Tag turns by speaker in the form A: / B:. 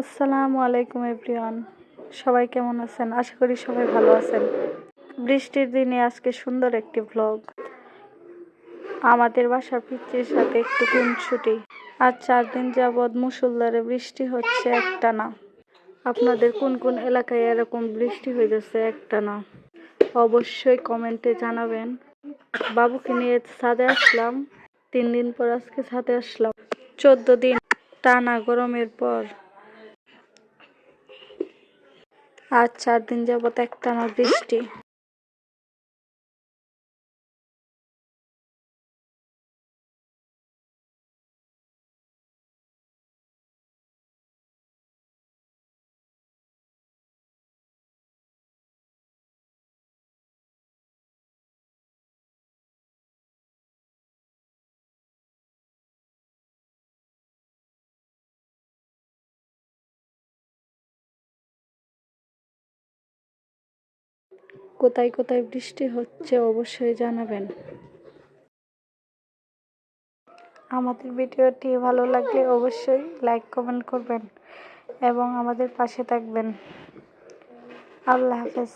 A: আসসালামু আলাইকুম এভরিওয়ান। সবাই কেমন আছেন? আশা করি সবাই ভালো আছেন। বৃষ্টির দিনে আজকে সুন্দর একটি ভ্লগ আমাদের বাসার পিচ্চির সাথে একটু ছুটি আজ চার দিন যাবৎ মুসুলধারে বৃষ্টি হচ্ছে একটা না আপনাদের কোন কোন এলাকায় এরকম বৃষ্টি হইতেছে একটা না অবশ্যই কমেন্টে জানাবেন। বাবুকে নিয়ে ছাদে আসলাম। তিন দিন পর আজকে ছাদে আসলাম। চোদ্দ দিন টানা গরমের পর। আজ চার দিন যাবত একটানা বৃষ্টি। কোথায় কোথায় বৃষ্টি হচ্ছে অবশ্যই জানাবেন। আমাদের ভিডিওটি ভালো লাগলে অবশ্যই লাইক, কমেন্ট করবেন এবং আমাদের পাশে থাকবেন। আল্লাহ হাফেজ।